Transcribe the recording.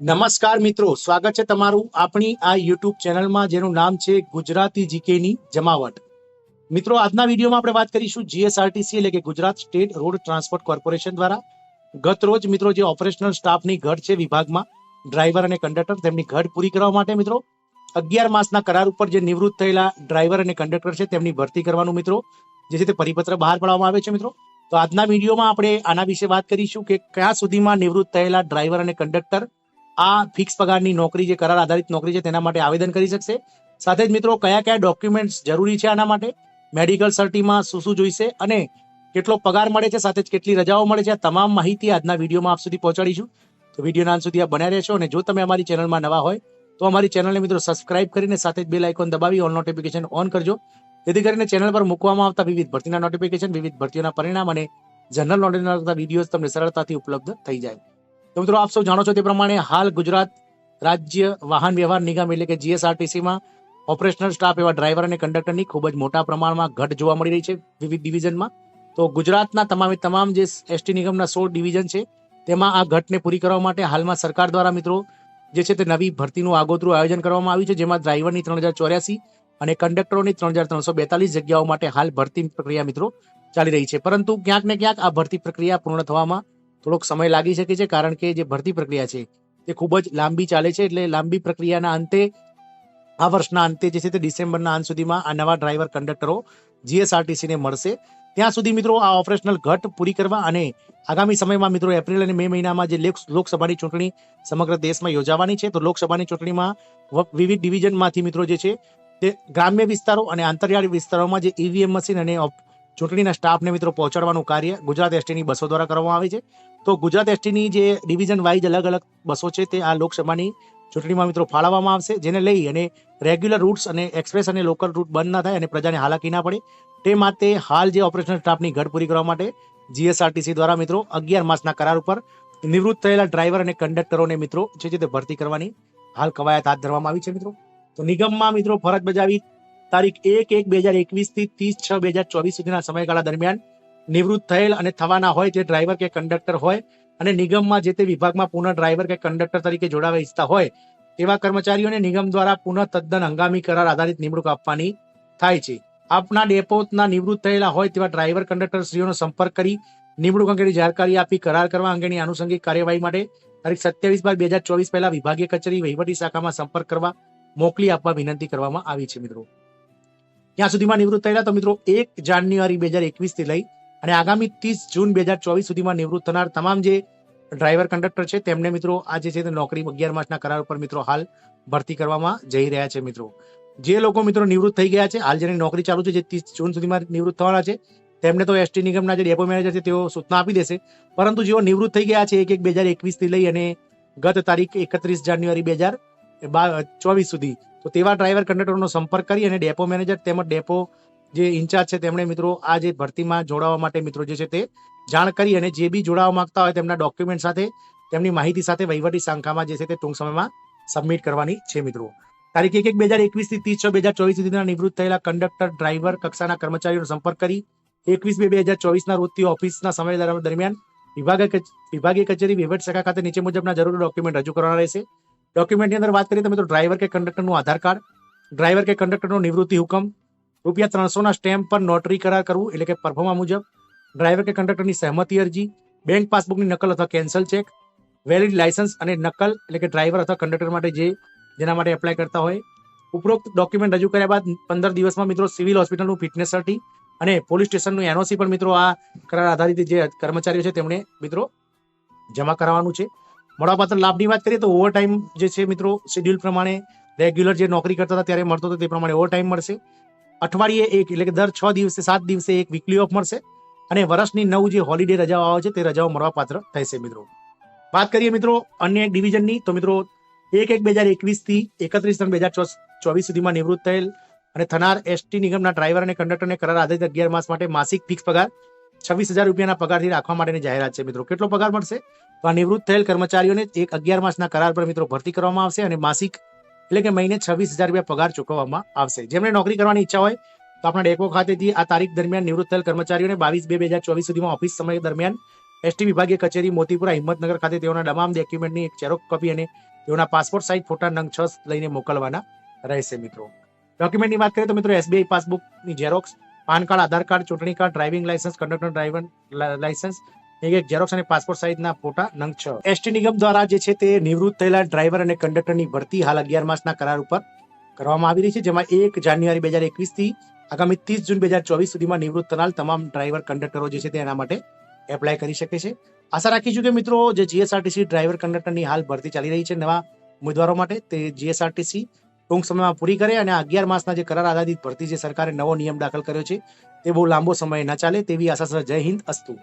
નમસ્કાર મિત્રો, સ્વાગત છે તમારું આપણી આ યુટ્યુબ ચેનલમાં, જેનું નામ છે ગુજરાતી જીકેની જમાવટ. મિત્રો, આજના વિડીયોમાં આપણે વાત કરીશું જીએસઆરટીસી, એટલે કે Gujarat state road transport corporation દ્વારા. ગત રોજ મિત્રો, જે ઓપરેશનલ સ્ટાફની ઘટ છે વિભાગમાં, ડ્રાઈવર અને કંડક્ટર, તેમની ઘટ પૂરી કરવા માટે મિત્રો, અગિયાર માસના કરાર ઉપર જે નિવૃત્ત થયેલા ડ્રાઈવર અને કંડક્ટર છે, તેમની ભરતી કરવાનું મિત્રો, જે છે તે પરિપત્ર બહાર પાડવામાં આવે છે મિત્રો. તો આજના વિડીયોમાં આપણે આના વિશે વાત કરીશું કે ક્યાં સુધીમાં નિવૃત્ત થયેલા ડ્રાઈવર અને કંડક્ટર આ ફિક્સ પગારની નોકરી જે કરાર આધારિત નોકરી છે તેના માટે આવેદન કરી શકશે. સાથે જ મિત્રો કયા કયા ડોક્યુમેન્ટ્સ જરૂરી છે આના માટે? મેડિકલ સર્ટીમાં શું શું જોઈશે અને કેટલો પગાર મળે છે, સાથે જ કેટલી રજાઓ મળે છે, આ તમામ માહિતી આજના વિડીયોમાં આપ સુધી પહોંચાડીશું. તો વિડીયોના અંત સુધી આ બન્યા રહેશો અને જો તમે અમારી ચેનલમાં નવા હોય, તો અમારી ચેનલને મિત્રો સબસ્ક્રાઇબ કરીને સાથે જ બેલ આઇકોન દબાવી ઓલ નોટિફિકેશન ઓન કરજો. જેથી કરીને ચેનલ પર મૂકવામાં આવતા વિવિધ ભરતીના નોટિફિકેશન વિવિધ ભરતીઓના પરિણામ અને જનરલ નોલેજના વિડીયોઝ તમને સરળતાથી ઉપલબ્ધ થઈ જાય. તો મિત્રો, આપ સૌ જાણો છો તે પ્રમાણે હાલ ગુજરાત રાજ્ય વાહન વ્યવહાર નિગમ એટલે કે જીએસઆરટીસીમાં ઓપરેશનલ સ્ટાફ એવા ડ્રાઈવર અને કંડક્ટરની ખૂબ જ મોટા પ્રમાણમાં ઘટ જોવા મળી રહી છે વિવિધ ડિવિઝનમાં તો ગુજરાતના તમામે તમામ જે એસટી નિગમના સોળ ડિવિઝન છે, તેમાં આ ઘટને પૂરી કરવા માટે હાલમાં સરકાર દ્વારા મિત્રો જે છે તે નવી ભરતીનું આગોતરું આયોજન કરવામાં આવ્યું છે, જેમાં ડ્રાઈવરની ત્રણ હજાર ચોર્યાસી અને કંડક્ટરોની ત્રણ હજાર ત્રણસો બેતાલીસ જગ્યાઓ માટે હાલ ભરતી પ્રક્રિયા મિત્રો ચાલી રહી છે. પરંતુ ક્યાંક ને ક્યાંક આ ભરતી પ્રક્રિયા પૂર્ણ થવામાં થોડોક સમય લાગી શકે છે કારણ કે જે ભરતી પ્રક્રિયા છે તે ખૂબ જ લાંબી ચાલે છે એટલે લાંબી પ્રક્રિયાના અંતે આ વર્ષના અંતે જે છે તે ડિસેમ્બરના અંત સુધીમાં આ નવા ડ્રાઈવર કંડક્ટરો જીએસઆરટીસીને મળશે. ત્યાં સુધી મિત્રો આ ઓપરેશનલ ઘટ પૂરી કરવા અને આગામી સમયમાં મિત્રો એપ્રિલ અને મે મહિનામાં જે લોક- લોકસભાની ચૂંટણી સમગ્ર દેશમાં યોજાવાની છે, તો લોકસભાની ચૂંટણીમાં વિવિધ ડિવિઝનમાંથી મિત્રો જે છે તે ગ્રામ્ય વિસ્તારો અને આંતરિયાળ વિસ્તારોમાં જે ઈવીએમ મશીન અને ચૂંટણીના સ્ટાફને મિત્રો પહોંચાડવાનું કાર્ય ગુજરાત એસટીની બસો દ્વારા કરવામાં આવે છે. તો ગુજરાત એસટીની જે ડિવિઝન વાઇઝ અલગ અલગ બસો છે તે આ લોકસભાની ચૂંટણીમાં મિત્રો ફાળવવામાં આવશે, જેને લઈ અને રેગ્યુલર રૂટ્સ અને એક્સપ્રેસ અને લોકલ રૂટ બંધ ના થાય અને પ્રજાને હાલાકી ના પડે. તે માટે હાલ જે ઓપરેશનલ સ્ટાફની ઘટ પૂરી કરવા માટે જીએસઆરટીસી દ્વારા મિત્રો અગિયાર માસના કરાર ઉપર નિવૃત્ત થયેલા ડ્રાઈવર અને કંડક્ટરોને મિત્રો છે તે ભરતી કરવાની હાલ કવાયત હાથ ધરવામાં આવી છે મિત્રો. તો નિગમમાં મિત્રો ફરજ બજાવી તારીખ એક એક બે હજાર એકવીસથી ત્રીસ છ બે હજાર ચોવીસ સુધીના સમયગાળા દરમિયાન નિવૃત્ત થયેલ અને થવાના હોય જે ડ્રાઈવર કે કંડક્ટર હોય અને નિગમમાં જે તે વિભાગમાં પુનઃ ડ્રાઈવર કે કંડક્ટર તરીકે જોડાવા ઈચ્છતા હોય તેવા કર્મચારીઓને નિગમ દ્વારા પુનઃ તદ્દન હંગામી કરાર આધારિત નિમણૂક આપવાની થાય છે. આપના ડેપોના નિવૃત્ત થયેલા હોય તેવા ડ્રાઈવર કંડક્ટર શ્રીઓનો સંપર્ક કરી નિમણૂક અંગેની જાણકારી આપી, કરાર કરવા અંગેની આનુષંગિક કાર્યવાહી માટે તારીખ સત્યાવીસ બાર બે હજાર ચોવીસ પહેલા વિભાગીય કચેરી વહીવટી શાખામાં સંપર્ક કરવા મોકલી આપવા વિનંતી કરવામાં આવી છે મિત્રો. ત્યાં સુધીમાં નિવૃત્ત થયેલા તો મિત્રો એક જાન્યુઆરી બે હજાર એકવીસથી લઈ અને આગામી ત્રીસ જૂન બે હજાર ચોવીસ સુધીમાં નિવૃત્ત થનાર તમામ જે ડ્રાઈવર કંડક્ટર છે, તેમને મિત્રો આ જે છે તે નોકરી અગિયાર માસના કરાર ઉપર મિત્રો હાલ ભરતી કરવામાં જઈ રહ્યા છે મિત્રો. જે લોકો મિત્રો નિવૃત્ત થઈ ગયા છે, હાલ જેની નોકરી ચાલુ છે, જે ત્રીસ જૂન સુધીમાં નિવૃત્ત થવાના છે, તેમને તો એસટી નિગમના જે ડેપો મેનેજર છે તેઓ સૂચના આપી દેશે. પરંતુ જેઓ નિવૃત્ત થઈ ગયા છે, એક એક બે હજાર એકવીસથી લઈ અને ગત તારીખ એકત્રીસ જાન્યુઆરી બે હજાર ચોવીસ સુધી. તો તેવા ડ્રાઈવર કંડક્ટરનો સંપર્ક કરી અને ડેપો મેનેજર તેમજ ડેપો જે ઇન્ચાર્જ છે તેમણે મિત્રો આ જે ભરતીમાં જોડાવા માટે મિત્રો જે છે તે જાણ કરી અને જે બી જોડાવા માંગતા હોય તેમના ડોક્યુમેન્ટ સાથે તેમની માહિતી સાથે વહીવટી શાખામાં જે છે તે ટૂંક સમયમાં સબમિટ કરવાની છે મિત્રો. તારીખ એક એક બે હજાર એકવીસથી ત્રીસ છ બે હજાર ચોવીસ સુધીના નિવૃત્ત થયેલા કંડક્ટર ડ્રાઈવર કક્ષાના કર્મચારીઓનો સંપર્ક કરી એકવીસ બે બે હજાર ચોવીસના રોજથી ઓફિસના સમય દરમિયાન વિભાગીય વિભાગીય કચેરી વહીવટ શાખા ખાતે નીચે મુજબના જરૂરી ડોક્યુમેન્ટ રજૂ કરવાના રહેશે. ડોક્યુમેન્ટની અંદર વાત કરીએ તો મિત્રો ડ્રાઈવર કે કંડક્ટરનું આધાર કાર્ડ ડ્રાઈવર કે કંડક્ટરનો નિવૃત્તિ હુકમ, રૂપિયા ત્રણસોના સ્ટેમ્પ પર નોટરી કરાર કરવું એટલે કે પરફોર્મા મુજબ ડ્રાઈવર કે કંડક્ટરની સહમતી અરજી બેંક પાસબુકની નકલ અથવા કેન્સલ ચેક વેલિડ લાયસન્સ અને નકલ એટલે કે ડ્રાઈવર અથવા કંડક્ટર માટે જે, જેના માટે એપ્લાય કરતા હોય. ઉપરોક્ત ડોક્યુમેન્ટ રજૂ કર્યા બાદ પંદર દિવસમાં મિત્રો સિવિલ હોસ્પિટલનું ફિટનેસ સર્ટી અને પોલીસ સ્ટેશનનું એનઓસી પણ મિત્રો આ કરાર આધારિત જે કર્મચારીઓ છે, તેમણે મિત્રો જમા કરાવવાનું છે. મળવાપાત્ર લાભની વાત કરીએ તો ઓવરટાઈમ જે છે મિત્રો શેડ્યુલ પ્રમાણે રેગ્યુલર જે નોકરી કરતા હતા ત્યારે મળતો હતો તે પ્રમાણે ઓવર ટાઈમ મળશે. અઠવાડિયે એક, એટલે કે દર છ દિવસે, સાત દિવસે એક વીકલી ઓફ મળશે અને વર્ષની નવ જે હોલિડે રજાઓ આવે છે તે રજાઓ મળવાપાત્ર થશે મિત્રો. વાત કરીએ મિત્રો અન્ય એક ડિવિઝનની તો મિત્રો એક એક બે હજાર એકવીસથી એકત્રીસ ત્રણ બે હજાર ચોવીસ સુધીમાં નિવૃત્ત થયેલ અને થનાર એસટી નિગમના ડ્રાઈવર અને કંડક્ટરને કરાર આધારિત અગિયાર માસ માટે માસિક ફિક્સ પગાર છવ્વીસ હજાર રૂપિયાના પગારથી રાખવા માટેની જાહેરાત છે, મિત્રો. કેટલો પગાર મળશે? તો આ નિવૃત્ત થયેલ કર્મચારીઓને એક અગિયાર માસના કરાર પર, મિત્રો, ભરતી કરવામાં આવશે અને માસિક એટલે કે મહિને છવ્વીસ હજાર રૂપિયા પગાર ચૂકવવામાં આવશે. જેમને નોકરી કરવાની ઈચ્છા હોય, તો આપણા ડેકો ખાતેથી આ તારીખ દરમિયાન નિવૃત્ત થયેલ કર્મચારીઓને બાવીસ બે બે હજાર ચોવીસ સુધીમાં ઓફિસ સમય દરમિયાન એસટી વિભાગીય કચેરી, મોતીપુરા, હિંમતનગર ખાતે તેઓના તમામ ડોક્યુમેન્ટની એક ચેરોક કોપી અને તેઓના પાસપોર્ટ સાઇઝ ફોટા, નંગ છ લઈને મોકલવાના રહેશે, મિત્રો. ડોક્યુમેન્ટની વાત કરીએ તો, મિત્રો SBI પાસબુકની xerox PAN card, Aadhaar card, ચૂંટણી card, driving licence conductor driver licence એક એક ઝેરોક્સ અને પાસપોર્ટ સાઇઝના ફોટા નંગ છ. એસટી નિગમ દ્વારા જે છે તે નિવૃત્ત થયેલા ડ્રાઈવર અને કંડક્ટરની ભરતી હાલ અગિયાર માસના કરાર ઉપર કરવામાં આવી રહી છે, જેમાં એક જાન્યુઆરી બે હજાર એકવીસથી આગામી ત્રીસ જૂન બે હજાર ચોવીસ સુધીમાં નિવૃત્ત થનાર તમામ ડ્રાઈવર કંડક્ટરો જે છે તે એના માટે એપ્લાય કરી શકે છે. આશા રાખીશું કે મિત્રો જે જીએસઆરટીસી ડ્રાઈવર કંડક્ટરની હાલ ભરતી ચાલી રહી છે, નવા ઉમેદવારો માટે તે જીએસઆરટીસી ટૂંક સમયમાં પૂરી કરે અને અગિયાર માસના જે કરાર આધારિત ભરતી જે સરકારે નવો નિયમ દાખલ કર્યો છે, તે બહુ લાંબો સમય ન ચાલે તેવી આશા સર જય હિન્દ, અસ્તુ.